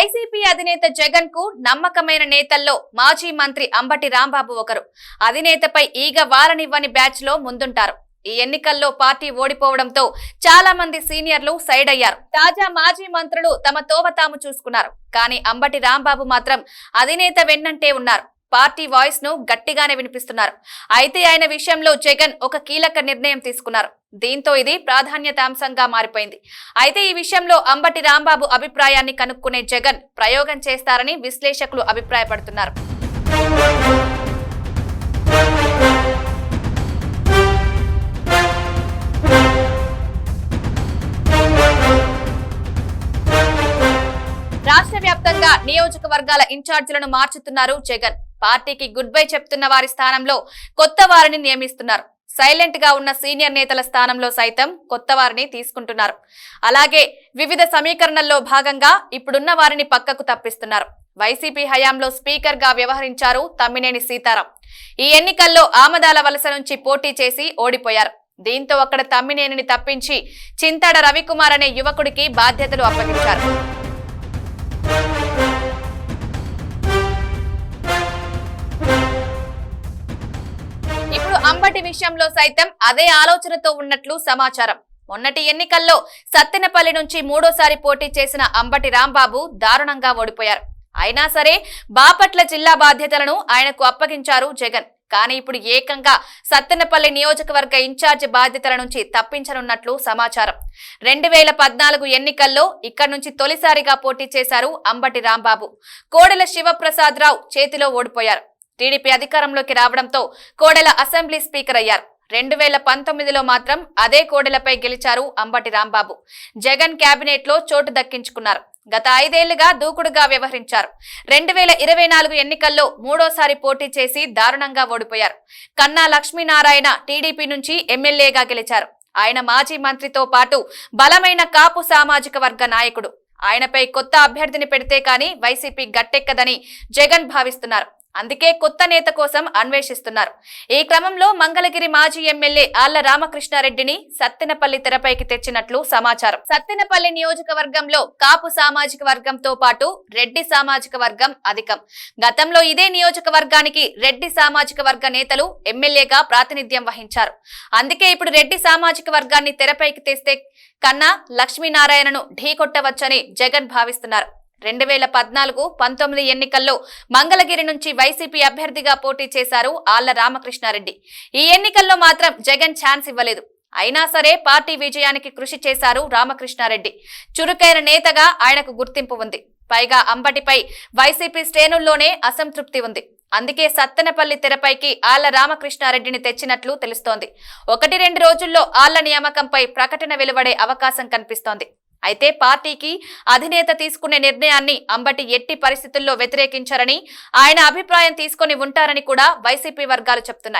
YCP అధినేత జగన్కు నమ్మకమైన నేతల్లో మాజీ మంత్రి అంబటి రాంబాబు ఒకరు. అధినేతపై ఈగ వారనివ్వని బ్యాచ్లో ముందుంటారు. ఈ ఎన్నికల్లో పార్టీ ఓడిపోవడంతో చాలా మంది సీనియర్లు సైడ్ అయ్యారు తాజా మాజీ మంత్రులు తమ తోవ తాము చూసుకున్నారు. కానీ అంబటి రాంబాబు మాత్రం అధినేత వెన్నంటే ఉన్నారు. పార్టీ వాయిస్ను గట్టిగానే వినిపిస్తున్నారు. అయితే ఆయన విషయంలో జగన్ ఒక కీలక నిర్ణయం తీసుకున్నారు. దీంతో ఇది ప్రాధాన్యతాంశంగా మారిపోయింది. అయితే ఈ విషయంలో అంబటి రాంబాబు అభిప్రాయాన్ని కనుక్కునే జగన్ ప్రయోగం చేస్తారని విశ్లేషకులు అభిప్రాయపడుతున్నారు. రాష్ట్ర వ్యాప్తంగా నియోజకవర్గాల ఇన్ఛార్జీలను మార్చుతున్నారు జగన్. పార్టీకి గుడ్ బై చెప్తున్న వారి స్థానంలో కొత్త వారిని నియమిస్తున్నారు. సైలెంట్గా ఉన్న సీనియర్ నేతల స్థానంలో సైతం కొత్త వారిని తీసుకుంటున్నారు. అలాగే వివిధ సమీకరణల్లో భాగంగా ఇప్పుడున్న వారిని పక్కకు తప్పిస్తున్నారు. వైసీపీ హయాంలో స్పీకర్గా వ్యవహరించారు తమ్మినేని సీతారాం. ఈ ఎన్నికల్లో ఆమదాల వలస నుంచి పోటీ చేసి ఓడిపోయారు. దీంతో అక్కడ తమ్మినేనిని తప్పించి చింతాడ రవికుమార్ అనే యువకుడికి బాధ్యతలు అప్పగించారు. అంబటి విషయంలో సైతం అదే ఆలోచనతో ఉన్నట్లు సమాచారం. మొన్నటి ఎన్నికల్లో సత్తెనపల్లి నుంచి మూడోసారి పోటీ చేసిన అంబటి రాంబాబు దారుణంగా ఓడిపోయారు. అయినా సరే బాపట్ల జిల్లా బాధ్యతలను ఆయనకు అప్పగించారు జగన్. కానీ ఇప్పుడు ఏకంగా సత్తెనపల్లి నియోజకవర్గ ఇన్ఛార్జ్ బాధ్యతల నుంచి తప్పించనున్నట్లు సమాచారం. రెండు వేల పద్నాలుగు ఎన్నికల్లో ఇక్కడి నుంచి తొలిసారిగా పోటీ చేశారు అంబటి రాంబాబు. కోడెల శివప్రసాద్ రావు చేతిలో ఓడిపోయారు. టీడీపీ అధికారంలోకి రావడంతో కోడెల అసెంబ్లీ స్పీకర్ అయ్యారు. రెండు వేల పంతొమ్మిదిలో మాత్రం అదే కోడెలపై గెలిచారు అంబటి రాంబాబు. జగన్ క్యాబినెట్లో లో చోటు దక్కించుకున్నారు. గత ఐదేళ్ళుగా దూకుడుగా వ్యవహరించారు. రెండు వేల ఇరవై నాలుగు ఎన్నికల్లో మూడోసారి పోటీ చేసి దారుణంగా ఓడిపోయారు. కన్నా లక్ష్మీనారాయణ టీడీపీ నుంచి ఎమ్మెల్యేగా గెలిచారు. ఆయన మాజీ మంత్రితో పాటు బలమైన కాపు సామాజిక వర్గ నాయకుడు. ఆయనపై కొత్త అభ్యర్థిని పెడితే కానీ వైసీపీ గట్టెక్కదని జగన్ భావిస్తున్నారు. అందుకే కొత్త నేత కోసం అన్వేషిస్తున్నారు. ఈ క్రమంలో మంగళగిరి మాజీ ఎమ్మెల్యే ఆళ్ళ రామకృష్ణారెడ్డిని సత్తెనపల్లి తెరపైకి తెచ్చినట్లు సమాచారం. సత్తెనపల్లి నియోజకవర్గంలో కాపు సామాజిక వర్గంతో పాటు రెడ్డి సామాజిక వర్గం అధికం. గతంలో ఇదే నియోజకవర్గానికి రెడ్డి సామాజిక వర్గ నేతలు ఎమ్మెల్యేగా ప్రాతినిధ్యం వహించారు. అందుకే ఇప్పుడు రెడ్డి సామాజిక వర్గాన్ని తెరపైకి తెస్తే కన్నా లక్ష్మీనారాయణను ఢీకొట్టవచ్చని జగన్ భావిస్తున్నారు. రెండు వేల పద్నాలుగు పంతొమ్మిది ఎన్నికల్లో మంగళగిరి నుంచి వైసీపీ అభ్యర్థిగా పోటీ చేశారు ఆళ్ళ రామకృష్ణారెడ్డి. ఈ ఎన్నికల్లో మాత్రం జగన్ ఛాన్స్ ఇవ్వలేదు. అయినా సరే పార్టీ విజయానికి కృషి చేశారు రామకృష్ణారెడ్డి. చురుకైన నేతగా ఆయనకు గుర్తింపు ఉంది. పైగా అంబటిపై వైసీపీ శ్రేణుల్లోనే అసంతృప్తి ఉంది. అందుకే సత్తెనపల్లి తెరపైకి ఆళ్ళ రామకృష్ణారెడ్డిని తెచ్చినట్లు తెలుస్తోంది. ఒకటి రెండు రోజుల్లో ఆళ్ళ నియామకంపై ప్రకటన వెలువడే అవకాశం కనిపిస్తోంది. అయితే పార్టీకి అధినేత తీసుకునే నిర్ణయాన్ని అంబటి ఎట్టి పరిస్థితుల్లో వ్యతిరేకించారని ఆయన అభిప్రాయం తీసుకొని ఉంటారని కూడా వైసీపీ వర్గాలు చెప్తున్నాయి.